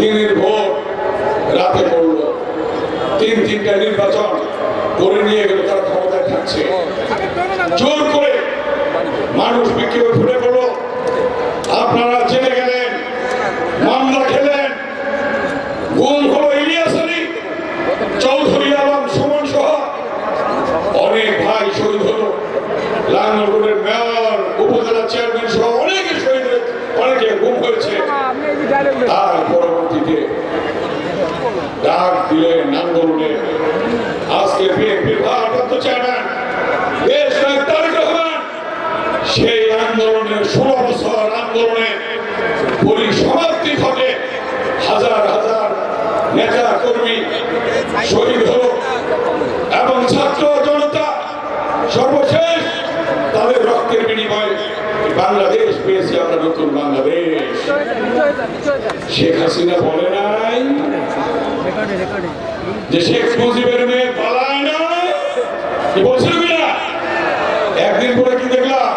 দিনের ভোর রাতে পড়ল। তিন তিনটা নির্বাচন করে নিয়ে গেল, তারা ক্ষমতায় থাকছে। জোর করে মানুষ বিক্ষোভে ফুটে পড়ল। আপনারা জেনে গেলেন, মামলা খেলেন। গুম হলো ইলিয়াস আলী, চৌধুরী আলম, সুমন সহ। অনেক ভাই শহীদ হলো। লাঙ্গলকোটের মেয়র, উপজেলা চেয়ারম্যান সহ অনেকে শহীদ হয়েছে অনেকে গুম হয়েছে। তার পরবর্তীতে ডাক দিলেন আন্দোলনে আজকে বিএনপির ভারপ্রাপ্ত চেয়ারম্যান দেশ নায়ক তারেক রহমান সেই আন্দোলনের ষোলো বছর আন্দোলনে পরিসমাপ্তি ঘটে হাজার হাজার নেতা কর্মী শহীদ শেখ হাসিনা বলে নাই যে শেখ মুজিবের মেয়ে পালায় না বলছিল কিনা একদিন পরে কি দেখলাম?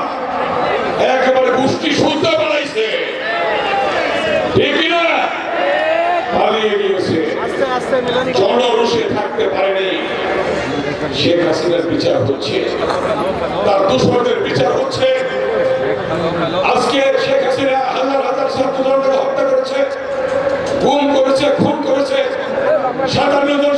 একেবারে গোষ্ঠী শুদ্ধ পালাইছে ঠিক কিনা? পালিয়ে গিয়েছে। জনরসে থাকতে পারেনি। শেখ হাসিনার বিচার হচ্ছে। তার দুশ্মনদের বিচার হচ্ছে আজকে শেখ হাসিনা হাজার হাজার ছাত্র জনতাকে হত্যা করেছে গুম করেছে খুন করেছে। সাতান্ন জন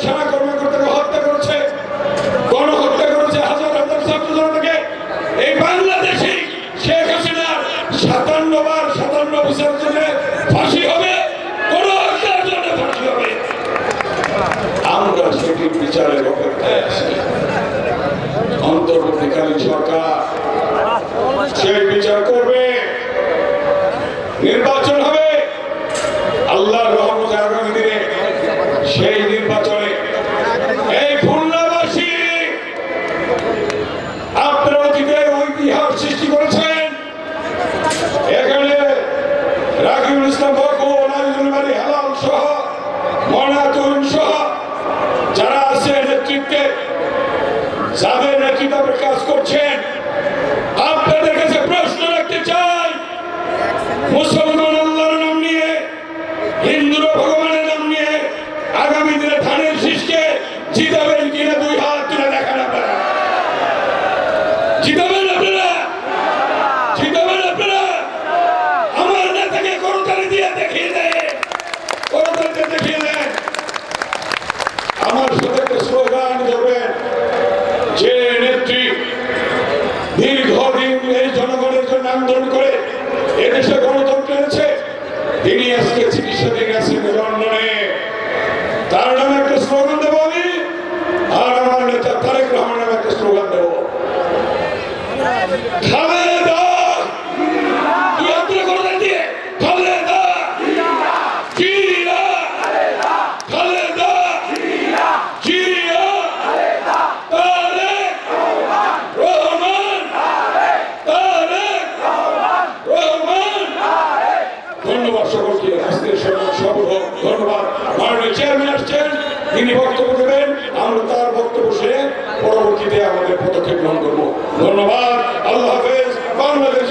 রাকিবুল ইসলাম মালি হালাল সহ মনাতুন তিনি আজকে চিকিৎসাধীন আছেন লন্ডনে তার ধন্যবাদ সকলকে। আজকের সফল হোক ধন্যবাদ। মাননীয় চেয়ারম্যান আসছেন, তিনি বক্তব্য দেবেন, আমরা তার বক্তব্য শুনে পরবর্তীতে আমাদের পদক্ষেপ গ্রহণ করব। ধন্যবাদ, আল্লাহ হাফেজ, বাংলাদেশ